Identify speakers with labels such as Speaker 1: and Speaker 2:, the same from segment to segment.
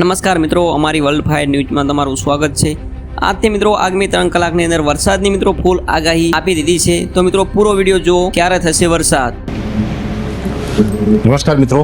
Speaker 1: નમસ્કાર મિત્રો, અમારી વર્લ્ડ ફાયર ન્યૂઝમાં તમારું સ્વાગત છે. આજથી મિત્રો, આગામી ત્રણ કલાકની અંદર વરસાદની મિત્રો ફૂલ આગાહી આપી દીધી છે. તો મિત્રો, પૂરો વીડિયો જુઓ, ક્યારે થશે વરસાદ?
Speaker 2: નમસ્કાર મિત્રો.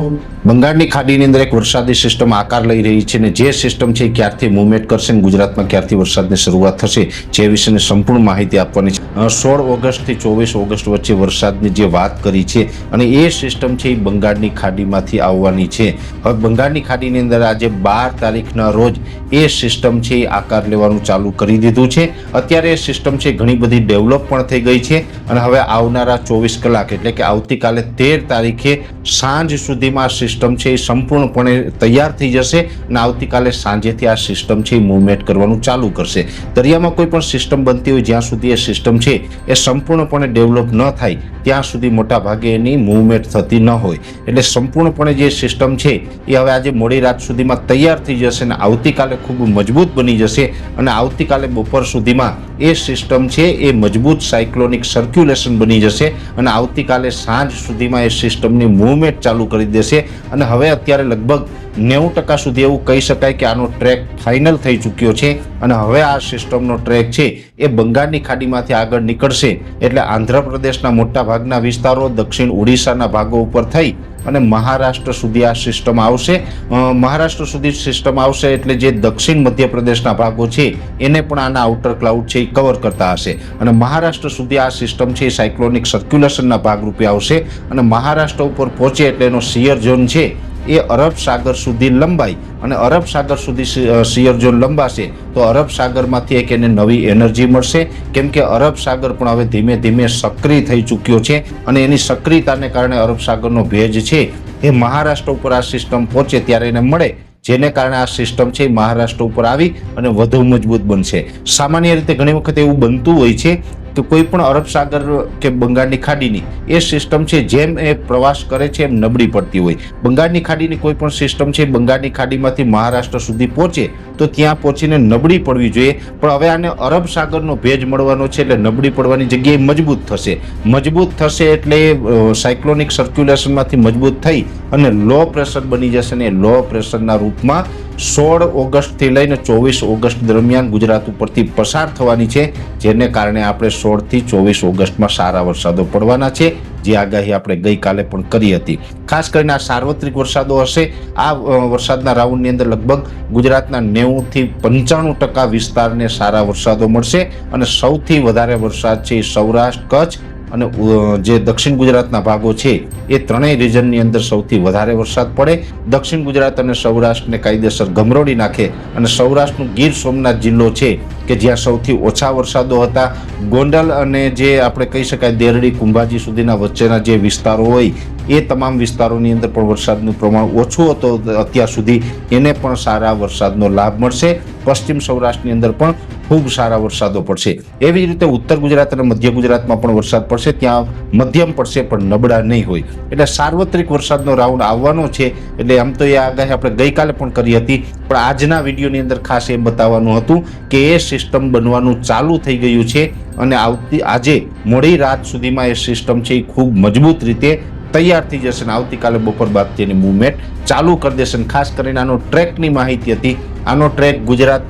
Speaker 2: બંગાળની ખાડીની અંદર એક વરસાદી સિસ્ટમ આકાર લઈ રહી છે અને જે સિસ્ટમ છે ક્યારથી મૂવમેન્ટ કરશે અને ગુજરાતમાં ક્યારથી વરસાદની શરૂઆત થશે જે વિશેની સંપૂર્ણ માહિતી આપવાની છે. સોળ ઓગસ્ટથી ચોવીસ ઓગસ્ટ વચ્ચે વરસાદની જે વાત કરી છે અને એ સિસ્ટમ છે એ બંગાળની ખાડીમાંથી આવવાની છે. હવે બંગાળની ખાડીની અંદર આજે બાર તારીખના રોજ એ સિસ્ટમ છે એ આકાર લેવાનું ચાલુ કરી દીધું છે. અત્યારે એ સિસ્ટમ છે ઘણી બધી ડેવલપ પણ થઈ ગઈ છે અને હવે આવનારા ચોવીસ કલાક એટલે કે આવતીકાલે તેર તારીખે સાંજ સુધીમાં સિસ્ટમ છે એ સંપૂર્ણપણે તૈયાર થઈ જશે અને આવતીકાલે સાંજેથી આ સિસ્ટમ છે એ મૂવમેન્ટ કરવાનું ચાલુ કરશે. દરિયામાં કોઈ પણ સિસ્ટમ બનતી હોય જ્યાં સુધી એ સિસ્ટમ છે એ સંપૂર્ણપણે ડેવલપ ન થાય, ત્યાં સુધી મોટા ભાગે એની મૂવમેન્ટ થતી ન હોય. એટલે સંપૂર્ણપણે જે સિસ્ટમ છે એ હવે આજે મોડી રાત સુધીમાં તૈયાર થઈ જશે અને આવતીકાલે ખૂબ મજબૂત બની જશે અને આવતીકાલે બપોર સુધીમાં એ સિસ્ટમ છે એ મજબૂત સાયક્લોનિક સર્ક્યુલેશન બની જશે અને આવતીકાલે સાંજ સુધીમાં એ સિસ્ટમની મૂવમેન્ટ ચાલુ કરી દેશે. અને હવે અત્યારે લગભગ નેવું ટકા સુધી એવું કહી શકાય કે આનો ટ્રેક ફાઇનલ થઈ ચૂક્યો છે અને હવે આ સિસ્ટમનો ટ્રેક છે એ બંગાળની ખાડીમાંથી આગળ નીકળશે એટલે આંધ્રપ્રદેશના મોટા ભાગના વિસ્તારો દક્ષિણ ઓડિશાના ભાગો ઉપર થઈ અને મહારાષ્ટ્ર સુધી આ સિસ્ટમ આવશે. મહારાષ્ટ્ર સુધી સિસ્ટમ આવશે એટલે જે દક્ષિણ મધ્યપ્રદેશના ભાગો છે એને પણ આના આઉટર ક્લાઉડ છે એ કવર કરતા હશે. અને મહારાષ્ટ્ર સુધી આ સિસ્ટમ છે એ સાયક્લોનિક સર્ક્યુલેશનના ભાગરૂપે આવશે અને મહારાષ્ટ્ર ઉપર પહોંચે એટલે એનો સિયર ઝોન છે એ અરબ સાગર સુધી લંબાઈ અને અરબ સાગર સુધી શિયર જો લંબાશે, તો અરબ સાગરમાંથી એક એને નવી એનર્જી મળશે. કેમ કે અરબ સાગર પણ હવે ધીમે ધીમે સક્રિય થઈ ચૂક્યો છે અને એની સક્રિયતાને કારણે અરબ સાગરનો ભેજ છે. એ મહારાષ્ટ્ર ઉપર આ સિસ્ટમ પહોંચે ત્યારે એને મળે, જેને કારણે આ સિસ્ટમ છે મહારાષ્ટ્ર ઉપર આવી અને વધુ મજબૂત બનશે. સામાન્ય રીતે ઘણી વખત એવું બનતું હોય છે કે કોઈ પણ અરબ સાગર કે બંગાળની ખાડીની એ સિસ્ટમ છે, જેમ એ પ્રવાસ કરે છે, એમ નબળી પડતી હોય. બંગાળની ખાડીની કોઈ પણ સિસ્ટમ છે, બંગાળની ખાડીમાંથી મહારાષ્ટ્ર સુધી પહોંચે, તો ત્યાં પહોંચીને નબળી પડવી જોઈએ. પણ હવે આને અરબ સાગરનો ભેજ મળવાનો છે, એટલે નબળી પડવાની જગ્યાએ મજબૂત થશે. મજબૂત થશે એટલે સાયક્લોનિક સર્ક્યુલેશનમાંથી મજબૂત થઈ અને લો પ્રેશર બની જશે ને લો પ્રેશરના રૂપમાં સોળ ઓગસ્ટથી લઈને ચોવીસ ઓગસ્ટ દરમિયાન ગુજરાત ઉપરથી પસાર થવાની છે, જેને કારણે આપણે સોળથી ચોવીસ ઓગસ્ટમાં સારા વરસાદો પડવાના છે, જે આગાહી આપણે ગઈકાલે પણ કરી હતી. ખાસ કરીને આ સાર્વત્રિક વરસાદો હશે. આ વરસાદના રાઉન્ડની અંદર લગભગ ગુજરાતના નેવુંથી પંચાણું ટકા વિસ્તારને સારા વરસાદો મળશે અને સૌથી વધારે વરસાદ છે સૌરાષ્ટ્ર, કચ્છ અને જે દક્ષિણ ગુજરાતના ભાગો છે, એ ત્રણેય રિજનની અંદર સૌથી વધારે વરસાદ પડે. દક્ષિણ ગુજરાત અને સૌરાષ્ટ્રને કાયદેસર ગમરોડી નાખે અને સૌરાષ્ટ્રનું ગીર સોમનાથ જિલ્લો છે કે જ્યાં સૌથી ઓછા વરસાદો હતા. ગોંડલ અને જે આપણે કહી શકાય દેરડી કુંભાજી સુધીના વચ્ચેના જે વિસ્તારો હોય, એ તમામ વિસ્તારોની અંદર પણ વરસાદનું પ્રમાણ ઓછું હતું અત્યાર સુધી. એને પણ સારા વરસાદનો લાભ મળશે. પશ્ચિમ સૌરાષ્ટ્રની અંદર પણ ખૂબ સારા વરસાદો પડશે. એવી જ રીતે ઉત્તર ગુજરાત અને મધ્ય ગુજરાતમાં પણ વરસાદ પડશે. ત્યાં મધ્યમ પડશે, પણ નબળા નહીં હોય. એટલે સાર્વત્રિક વરસાદનો રાઉન્ડ આવવાનો છે. એટલે આમ તો એ આગાહી આપણે ગઈકાલે પણ કરી હતી. પણ આજના વિડીયોની અંદર ખાસ એ બતાવવાનું હતું કે એ સિસ્ટમ બનવાનું ચાલુ થઈ ગયું છે. અને આવતી આજે મોડી રાત સુધીમાં એ સિસ્ટમ છે એ ખૂબ મજબૂત રીતે તૈયાર થઈ જશે અને આવતીકાલે બપોર બાદ તેની મૂવમેન્ટ ચાલુ કરી દેશે. ખાસ કરીને આનો ટ્રેકની માહિતી હતી. આનો ટ્રેક ગુજરાત